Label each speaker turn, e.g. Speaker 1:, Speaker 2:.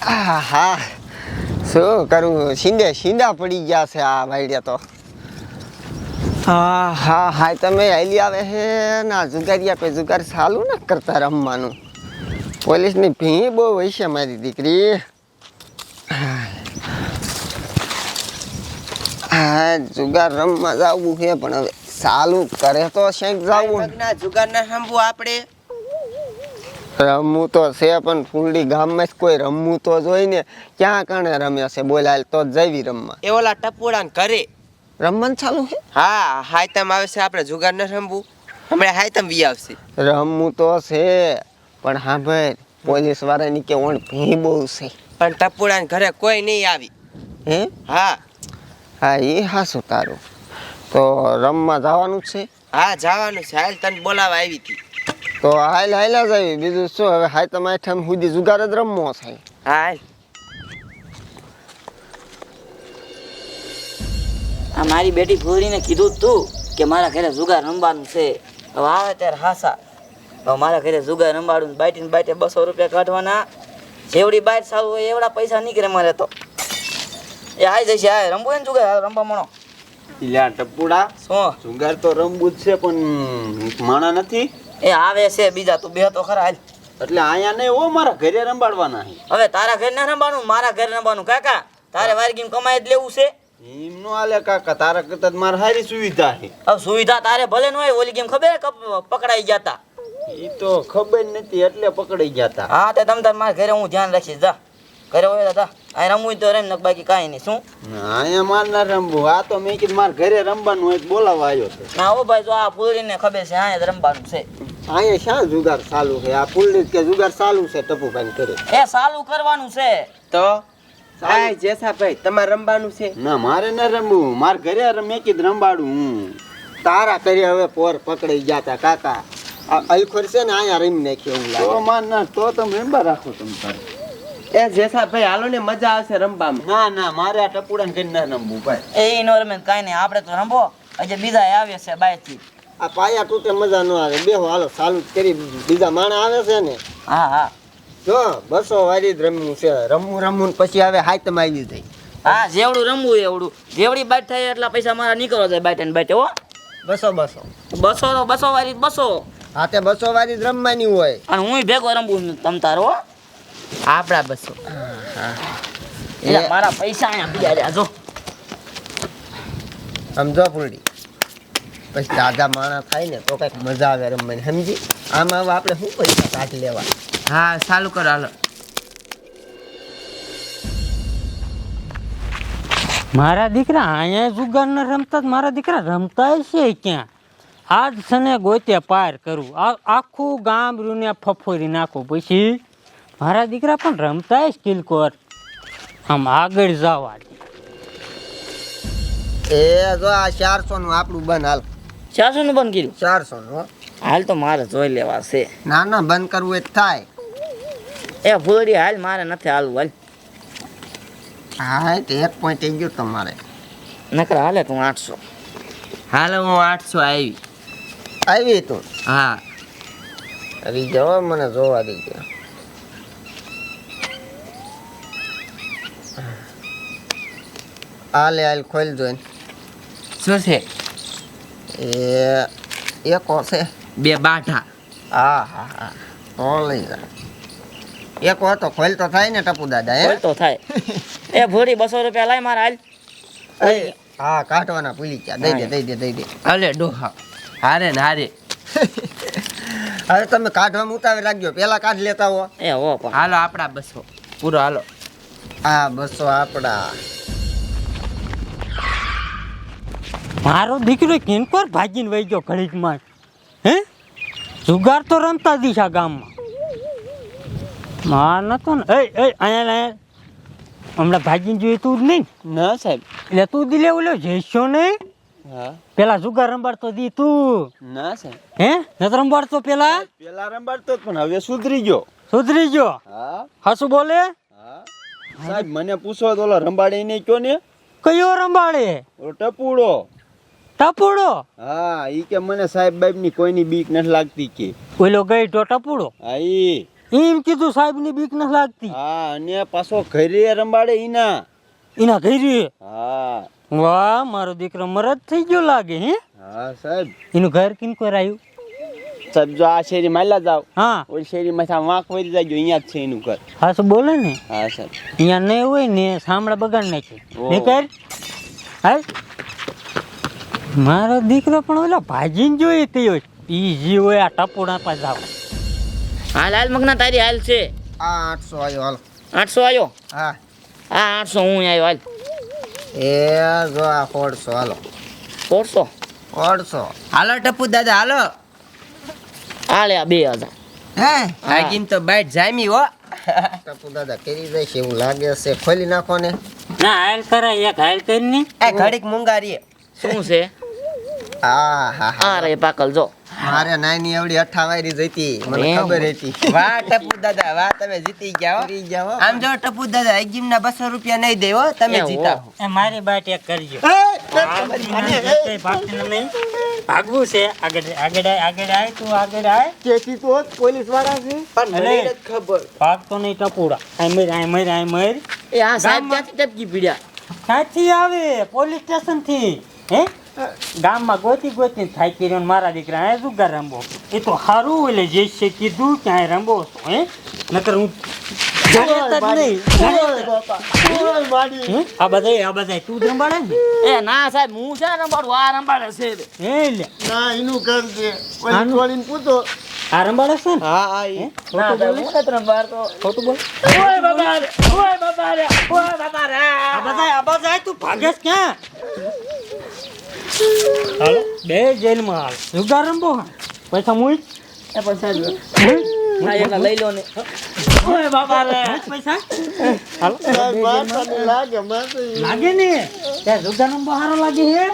Speaker 1: હા શું કરું? શીંડે શીંડા પડી ગયા છે આ ભાઈડિયા તો. હા હા હા તમે હાલી આવે હે ના જુગારિયા પે જુગાર સાલું ના કરતા રમવાનું. પોલીસની ભી બહુ હોય છે મારી દીકરી. હા જુગાર રમવા જવું છે, પણ હવે સાલું કરે તો શેક જવું.
Speaker 2: જુગાર ના સાંભળવું આપણે.
Speaker 1: રમવું તો છે પણ ફૂલડી ગામમાં જ કોઈ રમવું તો જોઈ ને ક્યાં કારણે રમ્યા છે? બોલાયેલ તો જ જવી રમવા.
Speaker 2: એ ઓલા ટપોડા ને ઘરે.
Speaker 1: રમવાનું ચાલુ છે?
Speaker 2: હા હાયતમ આવે છે આપણે જુગાર ન રમવું. હમણાં હાયતમ બી આવશે.
Speaker 1: રમવું તો છે પણ હા ભાઈ પોલીસ વાળાની કે ઓણ ભી બહુ છે.
Speaker 2: પણ ટપોડા ઘરે કોઈ નહીં આવી.
Speaker 1: હે?
Speaker 2: હા.
Speaker 1: હા એ હાસું તારું. તો રમવા જવાનું છે?
Speaker 2: હા જવાનું છે. હાલ તને બોલાવા આવી હતી.
Speaker 1: તો હાલ હાલ્યા જ આવી બીજું શું? હવે હાય તમારે આઠમ સુધી જુગાર જ રમવો
Speaker 2: હા હાલ.
Speaker 3: આ મારી બેટી ભૂરીને કીધું તું કે મારા ઘરે જુગાર રમવાનું છે. હવે આવે ત્યારે હાસા. હવે મારા ઘરે જુગાર રમવાડું બાઈટી ને બાઈટે બસો રૂપિયા કાઢવાના. જેવડી બાઈટ સારું હોય એવડા પૈસા નીકળે મારે તો. એ આઈ જશે આ રમવું હોય ને જુગાર? રમવા મણો
Speaker 4: ઇલ્યા ટપુડા
Speaker 3: શું?
Speaker 4: જુગાર તો રમવું જ છે પણ માણા નથી.
Speaker 3: એ આવે છે બીજા તું બે તો ખરા હાલ.
Speaker 4: એટલે અહીંયા નહીં હો મારા ઘરે રંબાડવાના છે.
Speaker 3: હવે તારા ઘરે ના રમવાનું મારા ઘરે રમવાનું કાકા. તારે વારગીમ કમાઈ જ લેવું છે.
Speaker 4: એમ નો આલે કાકા તારા કરતા મારે સારી સુવિધા છે.
Speaker 3: હવે સુવિધા તારે ભલે ન હોય ઓલી ગેમ ખબર પકડાઈ ગયા તા
Speaker 4: એ તો ખબર નથી એટલે પકડાઈ ગયા તા
Speaker 3: હા તે તમ મારા ઘરે હું ધ્યાન રાખીશ જા. ઘરે હોય દાદા અહીં રમવું તો રેમ નક બાકી કાંઈ નહીં શું?
Speaker 4: અહીંયા માર ના રમવું. આ તો મેં કીધું મારે ઘરે રમવાનું હોય બોલાવવા બોલાવા આવ્યો છે
Speaker 3: ના ઓ ભાઈ જો આ પૂરીને ખબર છે અહીંયા રમવાનું છે.
Speaker 1: અહીંયા શા જુગાર ચાલુ છે? આ પુલની કે જુગાર ચાલુ છે ટપુભાઈ કરે
Speaker 3: એ ચાલુ કરવાનું છે.
Speaker 2: તો? હા જેસા ભાઈ તમારે રમવાનું છે?
Speaker 4: ના મારે ન રમવું. મારે ઘરે રમે કીધ રમવાડું હું?
Speaker 1: તારા કરી હવે પોર પકડાઈ ગયા તા કાકા. આ અલખોર છે ને અહીંયા રમી નાખ્યો એવું લાગે.
Speaker 4: તો માર ના તો તમે રમવા રાખો તમે તારે.
Speaker 2: એ જેસા ભાઈ હાલો ને મજા આવશે રમવામાં.
Speaker 4: ના ના મારે આ ટપુડાને ઘરે ના રમવું ભાઈ.
Speaker 3: એ નો રમે કાંઈ નહીં. આપણે તો રમવો હજી બીજા આવે છે બાયથી.
Speaker 1: આ પાયા તૂટે મજા ન આવે. બેહો હાલો ચાલુ જ કરી બીજા. માણા આવે છે ને?
Speaker 3: હા હા.
Speaker 1: જો બસો વારી જ રમવું છે. રમવું રમવું ને પછી હવે હાય તમે આવી જાય.
Speaker 3: હા જેવડું રમવું એવડું. જેવડી બાઈટ થાય એટલા પૈસા મારા નીકળવા જાય બાઈટ ને બાઈટ હો.
Speaker 1: બસો બસો.
Speaker 3: બસો તો બસો વાળી બસો.
Speaker 1: હા તે બસો વારી જ રમવાની હોય.
Speaker 3: અને હું ભેગો રમવું તમ તારો હો.
Speaker 2: આપણા બસો.
Speaker 3: મારા પૈસા અહીંયા બીજા જો.
Speaker 1: સમજો ફૂલડી. પછી દાદા માણા થાય ને તો કંઈક મજા આવે રમવાની સમજી? આમાં હવે આપણે શું પૈસા કાઢી લેવા?
Speaker 2: હા ચાલુ કરો હાલો.
Speaker 5: મારા દીકરા અહીંયા જુગાર ન રમતા જ મારા દીકરા રમતા છે ક્યાં? આજ સને ગોતે પાર કરું. આખું ગામ રૂને ફફોરી નાખું. પછી મારા દીકરા પણ રમતા જ કિલકોર આમ આગળ જવા
Speaker 1: એ જો આ ચારસો નું આપણું બન હાલ.
Speaker 3: ચારસો નું બંધ કર્યું?
Speaker 1: ચારસો નું
Speaker 3: હાલ તો મારે જોઈ લેવા છે.
Speaker 1: ના ના બંધ કરવું એ થાય.
Speaker 3: એ ફૂલડી હાલ મારે નથી હાલવું હાલ.
Speaker 1: હા તો એક પોઈન્ટ થઈ ગયો તમારે.
Speaker 3: નકર હાલે તું આઠસો.
Speaker 2: હાલે હું આઠસો આવી.
Speaker 1: આવી તું?
Speaker 2: હા.
Speaker 1: અરે જવા મને જોવા દીજો. હાલે હાલ ખોલ જોઈને.
Speaker 2: શું છે?
Speaker 1: એ એકો છે
Speaker 2: બે બાઠા
Speaker 1: હા હા હા તો લઈ જા એકો તો ખોલ તો થાય ને ટપુ દાદા એ
Speaker 3: બોલ તો થાય એ ભૂરી બસો રૂપિયા લાય મારા હાલ
Speaker 1: એ, હા કાઢવાના ભૂલી ગયા દઈ દે દઈ દે દઈ દે
Speaker 2: અલે ડોહા હારે ને હારે
Speaker 1: હવે તમે કાઢવામાં ઉતાવી રાખજો પેલા કાઢ લેતા હો
Speaker 3: એ હો
Speaker 2: હાલો આપણા બસો પૂરો હાલો
Speaker 1: હા બસો આપડા
Speaker 5: મારો દીકરો કિનકોર ભાગીને વહી ગયો ઘડીકમાં. હે? જુગાર તો રમતા દીશા ગામમાં. માર નતો ને. એ એ અહીંયા ને હમણાં ભાગીને જોઈએ તું જ નહીં?
Speaker 2: ના સાહેબ.
Speaker 5: એટલે તું દી લેવું ઓલો જઈશો નહીં પેલા જુગાર રંબાડતો દી તું.
Speaker 4: ના સાહેબ.
Speaker 5: હે? નત રંબાડતો પેલા?
Speaker 4: પેલા રંબાડતો પણ હવે સુધરી ગયો.
Speaker 5: સુધરી ગયો?
Speaker 4: હા.
Speaker 5: હાસુ બોલે?
Speaker 4: હા. સાહેબ મને પૂછો તો ઓલો રંબાડી નહીં કયો ને?
Speaker 5: કયો રંબાડે?
Speaker 4: ટપુડો.
Speaker 5: ટપુડો?
Speaker 4: હા ઈ કે મને સાહેબ બાઈબની કોઈની બીક નથી લાગતી કે.
Speaker 5: ઓલો ગઈ તો ટપુડો?
Speaker 4: હા ઈ.
Speaker 5: એમ કીધું સાહેબની બીક નથી લાગતી.
Speaker 4: હા અને પાછો ઘરે રંબાડે ઈના.
Speaker 5: ઈના ઘરે?
Speaker 4: હા.
Speaker 5: વાહ મારો દીકરો મરદ થઈ ગયો લાગે હે?
Speaker 4: હા સાહેબ.
Speaker 5: એનું ઘર કિન આવ્યું
Speaker 4: સાહેબ જો આ શેરી માલા જાવ
Speaker 5: હા.
Speaker 4: ઓલ શેરી માથા વાંક વરી જાય અહીંયા જ છે એનું ઘર.
Speaker 5: હા શું બોલે ને.
Speaker 4: હા સાહેબ.
Speaker 5: અહીંયા નહીં હોય ને સાંભળા બગાડ નાખે
Speaker 4: ઓહ.
Speaker 5: કર હાલ. મારો દીકરો પણ ઓલો ભાજીને જોઈએ થયો. પીજી જી હોય આ ટપોડા પાસે જાવ.
Speaker 3: હાલ હાલ મગના તારી હાલ છે.
Speaker 1: આ આઠસો આવ્યો હાલ.
Speaker 3: આઠસો આવ્યો
Speaker 1: હા.
Speaker 3: આ આઠસો હું આવ્યો હાલ.
Speaker 1: એ જો આ સોળસો હાલો.
Speaker 3: સોળસો?
Speaker 1: સોળસો.
Speaker 2: હાલો ટપુ દાદા હાલો.
Speaker 3: હાલે આ બે હજાર.
Speaker 2: હે? હાકીમ તો બાઈટ જામી હો.
Speaker 1: ટપુ દાદા કરી દઈશ એવું લાગે છે. ખોલી નાખો ને.
Speaker 5: ના હાલ કરાય એક હાલ કરીને
Speaker 2: એ ઘડીક મુંગારીએ
Speaker 3: શું છે?
Speaker 1: હા હા હા.
Speaker 3: પાકલ જો.
Speaker 1: મારે નાની એવડી અઠાવારી જઈતી મને ખબર હતી.
Speaker 2: વાહ ટપુ દાદા વાહ તમે જીતી ગયા હો.
Speaker 1: ગયા હો.
Speaker 2: આમ જો ટપુ દાદા હાકીમ ના બસો રૂપિયા નહીં દેવો તમે જીતા
Speaker 5: એ મારી બાટ એક કરજો. ભાગવું છે. આગળ આગળ આય આગળ આય તું આગળ આય.
Speaker 1: તેથી તો પોલીસવાળા છે.
Speaker 2: પણ મને ખબર.
Speaker 5: ભાગતો નહીં ટપુડા. આય મર આય મર આય મર.
Speaker 3: એ આ સાહેબ ક્યાંથી ટપકી પીડ્યા?
Speaker 5: ક્યાંથી આવે? પોલીસ સ્ટેશનથી હે? ગામમાં ગોતી ગોતી થાકી રહ્યો ને મારા દીકરા હે જુગાર રમવો? એ તો સારું એટલે જે છે કીધું કે આ રમવો છો હે? નકર હું? આ બધા આ બધા તું રંબાડે ને?
Speaker 3: એ ના સાહેબ હું છે રંબાડું આ રંબાડે છે
Speaker 5: હે લે.
Speaker 1: ના એનું ઘર છે.
Speaker 5: આનું?
Speaker 1: છોડીને પૂછો
Speaker 5: આ રંબાડે છે ને?
Speaker 2: હા
Speaker 5: ખોટું બોલ?
Speaker 3: ઓય બાબા રે ઓય બાબા રે ઓય બાબા રે
Speaker 5: આ બધા આ બધા તું ભાગેસ ક્યાં? હાલો બે જેલમાં હાલ. જુગાર રમબો હા પૈસા મૂઈ.
Speaker 3: એ પૈસા જો લઈ લો ને. ઓય રે.
Speaker 5: પૈસા? હાલો. લાગે ને? ત્યાં જુગાર રમવો સારો લાગે હે?